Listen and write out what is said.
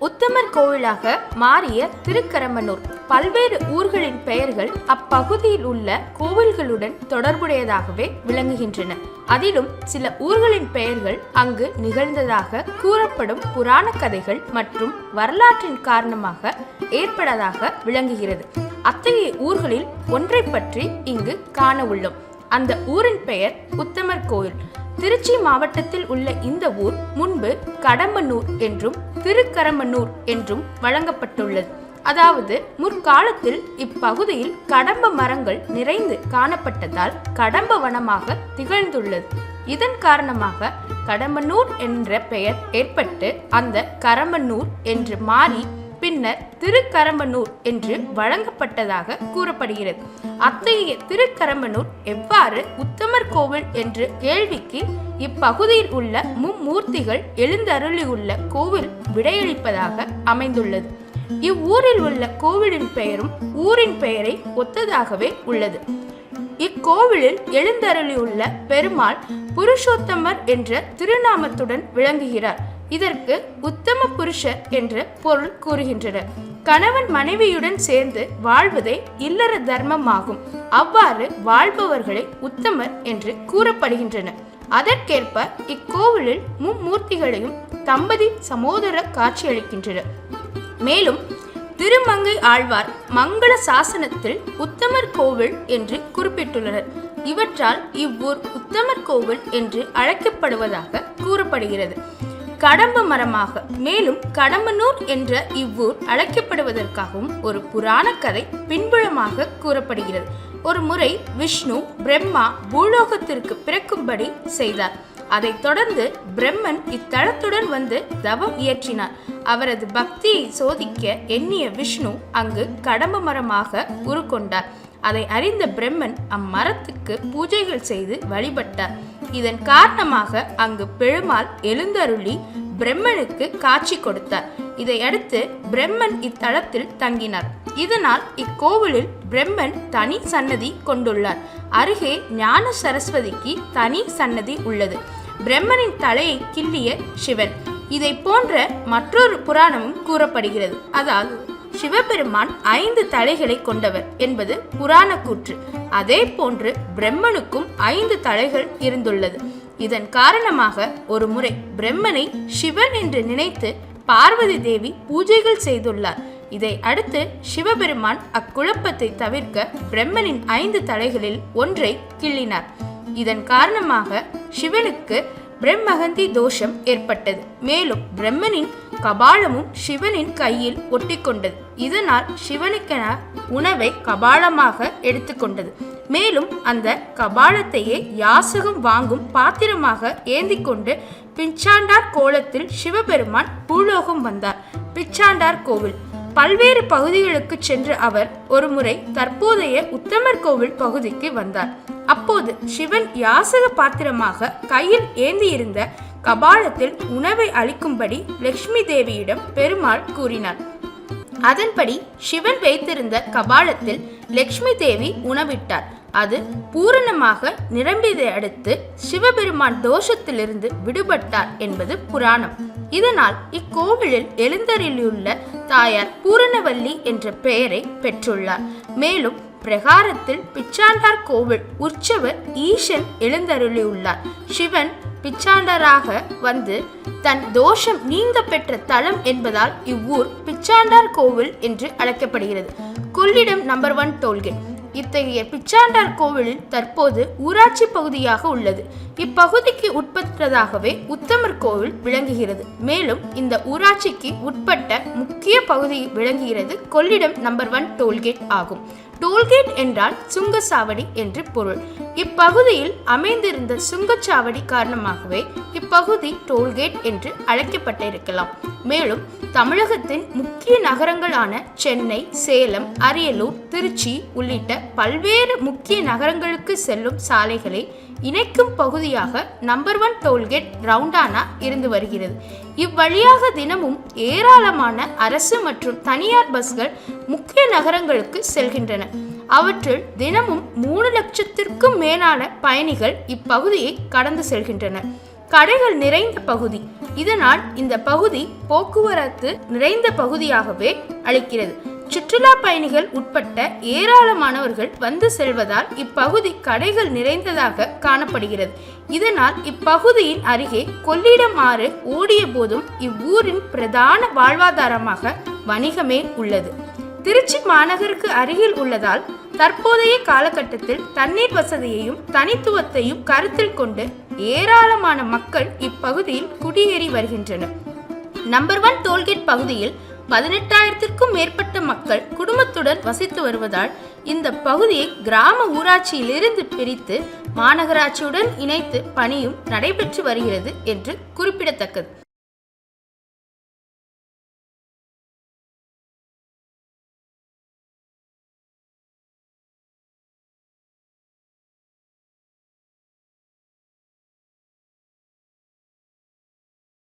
உத்தமர் கோவிலாக மாறிய திருக்கரம்பனூர் பல்வேறு ஊர்களின் பெயர்கள் அப்பகுதியில் உள்ள கோவில்களுடன் தொடர்புடையதாகவே விளங்குகின்றன. அதிலும் சில ஊர்களின் பெயர்கள் அங்கு நிகழ்ந்ததாக கூறப்படும் புராண கதைகள் மற்றும் வரலாற்றின் காரணமாக ஏற்படதாக விளங்குகிறது. அத்தகைய ஊர்களில் ஒன்றை பற்றி இங்கு காண உள்ளோம். அந்த ஊரின் பெயர் உத்தமர் கோயில் திருச்சி மாவட்டத்தில் உள்ள இந்த ஊர் முன்பு கடம்பனூர் என்றும் திருக்கரம்பனூர் என்றும் வழங்கப்பட்டுள்ளது. அதாவது முற்காலத்தில் இப்பகுதியில் கடம்ப மரங்கள் நிறைந்து காணப்பட்டதால் கடம்ப வனமாக திகழ்ந்துள்ளது. இதன் காரணமாக கடம்பனூர் என்ற பெயர் ஏற்பட்டு அந்த கரம்பனூர் என்று மாறி பின்னர் திருக்கரம்பனூர் என்று வழங்கப்பட்டதாக கூறப்படுகிறது. அத்தகைய திருக்கரம்பனூர் எவ்வாறு உத்தமர் கோவில் என்று கேள்விக்கு இப்பகுதியில் உள்ள மும்மூர்த்திகள் எழுந்தருளியுள்ள கோவில் விடையளிப்பதாக அமைந்துள்ளது. இவ்வூரில் உள்ள கோவிலின் பெயரும் ஊரின் பெயரை ஒத்ததாகவே உள்ளது. இக்கோவிலில் எழுந்தருளியுள்ள பெருமாள் புருஷோத்தமர் என்ற திருநாமத்துடன் விளங்குகிறார். இதற்கு உத்தம புருஷர் என்று பொருள் கூறுகின்றனர் கணவன் மனைவியுடன் சேர்ந்து வாழ்வதே இல்லற தர்மமாகும். அவ்வாறு வாழ்பவர்களை உத்தமர் என்று கூறப்படுகின்றன. அதற்கேற்ப இக்கோவிலில் மும்மூர்த்திகளையும் தம்பதி சமோதர காட்சியளிக்கின்றனர் மேலும் திருமங்கை ஆழ்வார் மங்கள சாசனத்தில் உத்தமர் கோவில் என்று குறிப்பிட்டுள்ளனர். இவற்றால் இவ்வூர் உத்தமர் கோவில் என்று அழைக்கப்படுவதாக கூறப்படுகிறது. கடம்ப மரமாக மேலும் கடம்பனூர் என்ற இவ்வூர் அழைக்கப்படுவதற்காகவும் ஒரு புராண கதை பின்புலமாக கூறப்படுகிறது. ஒரு முறை விஷ்ணு பிரம்மா பூலோகத்திற்கு பிறக்கும்படி செய்தார். அதைத் தொடர்ந்து பிரம்மன் இத்தலத்துடன் வந்து தவம் இயற்றினார். அவரது பக்தியை சோதிக்க எண்ணிய விஷ்ணு அங்கு கடம்ப மரமாக உருக்கொண்டார். அதை அறிந்த பிரம்மன் அம்மரத்துக்கு பூஜைகள் செய்து வழிபட்டார். இதன் காரணமாக அங்கு பெருமாள் எழுந்தருளி பிரம்மனுக்கு காட்சி கொடுத்தார். இதையடுத்து பிரம்மன் இத்தலத்தில் தங்கினார். இதனால் இக்கோவிலில் பிரம்மன் தனி சன்னதி கொண்டுள்ளார். அருகே ஞான சரஸ்வதிக்கு தனி சன்னதி உள்ளது. பிரம்மனின் தலையை கிள்ளிய சிவன். இதை போன்ற மற்றொரு புராணமும் கூறப்படுகிறது. அதாவது சிவபெருமான் ஐந்து தலைகளை கொண்டவர் என்பது புராண கூற்று. அதே போன்று பிரம்மனுக்கும் ஐந்து தலைகள் இருந்துள்ளது. இதன் காரணமாக ஒரு முறை பிரம்மனை சிவன் என்று நினைத்து பார்வதி தேவி பூஜைகள் செய்துள்ளார். இதை அடுத்து சிவபெருமான் அக்குழப்பத்தை தவிர்க்க பிரம்மனின் ஐந்து தலைகளில் ஒன்றை கிள்ளினார். இதன் காரணமாக சிவனுக்கு பிரம்மகந்தி தோஷம் ஏற்பட்டது. மேலும் பிரம்மனின் கபாலமும் சிவனின் கையில் ஒட்டிக்கொண்டது. இதனால் சிவனுக்கென உணவை கபாலமாக எடுத்துக்கொண்டது. மேலும் அந்த கபாலத்தையே யாசகம் வாங்கும் பாத்திரமாக ஏந்தி கொண்டு பிச்சாண்டார் கோலத்தில் சிவபெருமான் பூலோகம் வந்தார். பிச்சாண்டார் கோவில். பல்வேறு பகுதிகளுக்கு சென்று அவர் ஒருமுறை தற்போதைய உத்தமர் கோவில் பகுதிக்கு வந்தார். அப்போது சிவன் யாசக பாத்திரமாக கையில் ஏந்தியிருந்த கபாலத்தில் உணவை அளிக்கும்படி லக்ஷ்மி தேவியிடம் பெருமாள் கூறினார். அதன்படி சிவன் வைத்திருந்த கபாலத்தில் லக்ஷ்மி தேவி உணவிட்டார். அது பூரணமாக நிரம்பியதை அடுத்து சிவபெருமான் தோஷத்திலிருந்து விடுபட்டார் என்பது புராணம். இதனால் இக்கோவிலில் எழுந்தருளியுள்ள தாயார் பூரணவல்லி என்ற பெயரை பெற்றுள்ளார். மேலும் பிரகாரத்தில் பிச்சாண்டார் கோவில் உற்சவர் ஈசன் எழுந்தருளியுள்ளார். சிவன் பிச்சாண்டராக வந்து தன் தோஷம் நீங்க பெற்ற தலம் என்பதால் இவ்வூர் பிச்சாண்டார் கோவில் என்று அழைக்கப்படுகிறது. கொள்ளிடம் நம்பர் ஒன் டோல்கேட் இத்தகைய பிச்சாண்டார் கோவில் தற்போது ஊராட்சி பகுதியாக உள்ளது. இப்பகுதிக்கு உட்பட்டதாகவே உத்தமர் கோவில் விளங்குகிறது. மேலும் இந்த ஊராட்சிக்கு உட்பட்ட முக்கிய பகுதி விளங்குகிறது Kollidam number one toll gate ஆகும். டோல்கேட் என்றால் சுங்கச்சாவடி என்று பொருள். இப்பகுதியில் அமைந்திருந்த சுங்கச்சாவடி காரணமாகவே இப்பகுதி டோல்கேட் என்று அழைக்கப்பட்டிருக்கலாம். மேலும் தமிழகத்தின் முக்கிய நகரங்களான சென்னை சேலம் அரியலூர் திருச்சி உள்ளிட்ட பல்வேறு முக்கிய நகரங்களுக்கு செல்லும் சாலைகளை இணைக்கும் பகுதியாக நம்பர் ஒன் டோல்கேட் ரவுண்டானா இருந்து வருகிறது. இவ்வழியாக தினமும் ஏராளமான அரசு மற்றும் தனியார் பஸ்கள் முக்கிய நகரங்களுக்கு செல்கின்றன. அவற்றில் தினமும் மூணு லட்சத்திற்கும் மேலான பயணிகள் இப்பகுதியை கடந்து செல்கின்றனர். கடைகள் நிறைந்த பகுதி. இதனால் இந்த பகுதி போக்குவரத்து நிறைந்த பகுதியாகவே அளிக்கிறது. சுற்றுலா பயணிகள் உட்பட்ட ஏராளமானவர்கள் வந்து செல்வதால் இப்பகுதி கடைகள் நிறைந்ததாக காணப்படுகிறது. இதனால் இப்பகுதியின் அருகே கொள்ளிடம் ஆறு ஓடிய போதும் இவ்வூரின் பிரதான வாழ்வாதாரமாக வணிகமே உள்ளது. திருச்சி மாநகருக்கு அருகில் உள்ளதால் தற்போதைய காலகட்டத்தில் தண்ணீர் வசதியையும் தனித்துவத்தையும் கருத்தில் கொண்டு ஏராளமான மக்கள் இப்பகுதியில் குடியேறி வருகின்றனர். நம்பர் ஒன் டோல்கேட் பகுதியில் பதினெட்டாயிரத்திற்கும் மேற்பட்ட மக்கள் குடும்பத்துடன் வசித்து வருவதால் இந்த பகுதியை கிராம ஊராட்சியிலிருந்து பிரித்து மாநகராட்சியுடன் இணைத்து பணியும் நடைபெற்று வருகிறது என்று குறிப்பிடத்தக்கது.